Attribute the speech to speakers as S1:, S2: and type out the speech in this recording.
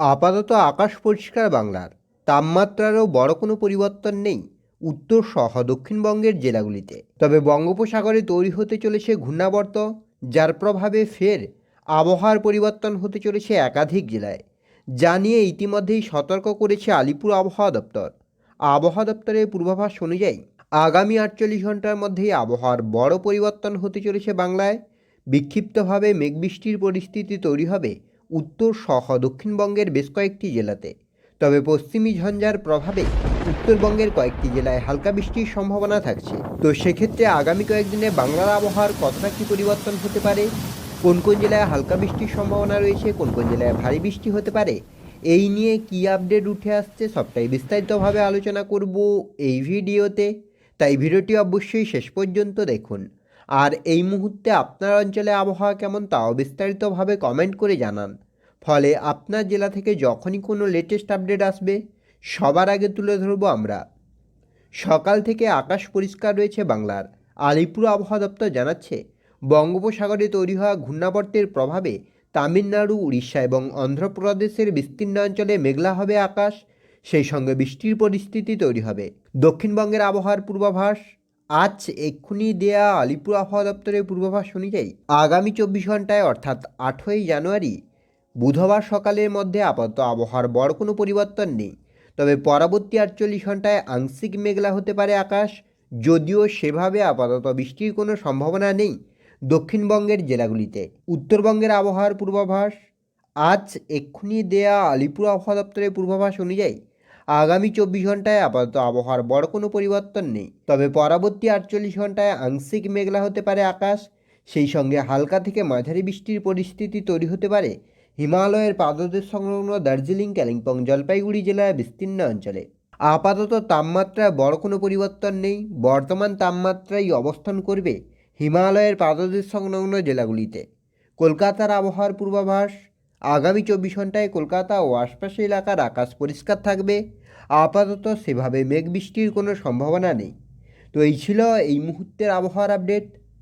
S1: আপাতত আকাশ পরিষ্কার বাংলার। তাপমাত্রারও বড় কোনো পরিবর্তন নেই উত্তর সহ দক্ষিণবঙ্গের জেলাগুলিতে। তবে বঙ্গোপসাগরে তৈরি হতে চলেছে ঘূর্ণাবর্ত, যার প্রভাবে ফের আবহাওয়ার পরিবর্তন হতে চলেছে একাধিক জেলায়, যা নিয়ে ইতিমধ্যেই সতর্ক করেছে আলিপুর আবহাওয়া দপ্তর। আবহাওয়া দপ্তরের পূর্বাভাস অনুযায়ী, আগামী আটচল্লিশ ঘণ্টার মধ্যেই আবহাওয়ার বড় পরিবর্তন হতে চলেছে বাংলায়। বিক্ষিপ্তভাবে মেঘবৃষ্টির পরিস্থিতি তৈরি হবে উত্তর সহ দক্ষিণবঙ্গের বেশ কয়েকটি জেলাতে। তবে পশ্চিমী ঝঞ্ঝার প্রভাবে উত্তরবঙ্গের কয়েকটি জেলায় হালকা বৃষ্টির সম্ভাবনা থাকছে। তো সেক্ষেত্রে আগামী কয়েকদিনে বাংলার আবহাওয়ার কতটা কী পরিবর্তন হতে পারে? কোন কোন জেলায় হালকা বৃষ্টির সম্ভাবনা রয়েছে? কোন কোন জেলায় ভারী বৃষ্টি হতে পারে? এই নিয়ে কী আপডেট উঠে আসছে সবটাই বিস্তারিতভাবে আলোচনা করব এই ভিডিওতে। তাই ভিডিওটি অবশ্যই শেষ পর্যন্ত দেখুন। আর এই মুহূর্তে আপনার অঞ্চলে আবহাওয়া কেমন তাও বিস্তারিতভাবে কমেন্ট করে জানান। ফলে আপনার জেলা থেকে যখনই কোনো লেটেস্ট আপডেট আসবে, সবার আগে তুলে ধরবো আমরা। সকাল থেকে আকাশ পরিষ্কার রয়েছে বাংলার। আলিপুর আবহাওয়া দপ্তর জানাচ্ছে, বঙ্গোপসাগরে তৈরি হওয়া ঘূর্ণাবর্তের প্রভাবে তামিলনাড়ু, উড়িষ্যা এবং অন্ধ্রপ্রদেশের বিস্তীর্ণ অঞ্চলে মেঘলা হবে আকাশ, সেই সঙ্গে বৃষ্টির পরিস্থিতি তৈরি হবে। দক্ষিণবঙ্গের আবহাওয়ার পূর্বাভাস, আজ এক্ষুনি দেয়া আলিপুর আবহাওয়া দপ্তরের পূর্বাভাস অনুযায়ী আগামী চব্বিশ ঘন্টায় অর্থাৎ আঠই জানুয়ারি বুধবার সকালের মধ্যে আপাতত আবহাওয়ার বড় কোনো পরিবর্তন নেই। তবে পরবর্তী আটচল্লিশ ঘন্টায় আংশিক মেঘলা হতে পারে আকাশ, যদিও সেভাবে আপাতত বৃষ্টির কোনো সম্ভাবনা নেই দক্ষিণবঙ্গের জেলাগুলিতে। উত্তরবঙ্গের আবহাওয়ার পূর্বাভাস, আজ এক্ষুনি দেয়া আলিপুর আবহাওয়া দপ্তরের পূর্বাভাস অনুযায়ী আগামী চব্বিশ ঘন্টায় আপাতত আবহাওয়ার বড় কোনো পরিবর্তন নেই। তবে পরবর্তী আটচল্লিশ ঘন্টায় আংশিক মেঘলা হতে পারে আকাশ, সেই সঙ্গে হালকা থেকে মাঝারি বৃষ্টির পরিস্থিতি তৈরি হতে পারে হিমালয়ের পাদদেশ সংলগ্ন দার্জিলিং, কালিম্পং, জলপাইগুড়ি জেলার বিস্তীর্ণ অঞ্চলে। আপাতত তাপমাত্রায় বড় কোনো পরিবর্তন নেই। বর্তমান তাপমাত্রাই অবস্থান করবে হিমালয়ের পাদদেশ সংলগ্ন জেলাগুলিতে। কলকাতার আবহাওয়ার পূর্বাভাস, আগামী চব্বিশ ঘন্টায় কলকাতা ও আশপাশে এলাকার আকাশ পরিষ্কার থাকবে। আপাতত সেভাবে মেঘ বৃষ্টির কোনো সম্ভাবনা নেই। তো এই ছিল এই মুহূর্তের আবহাওয়ার আপডেট।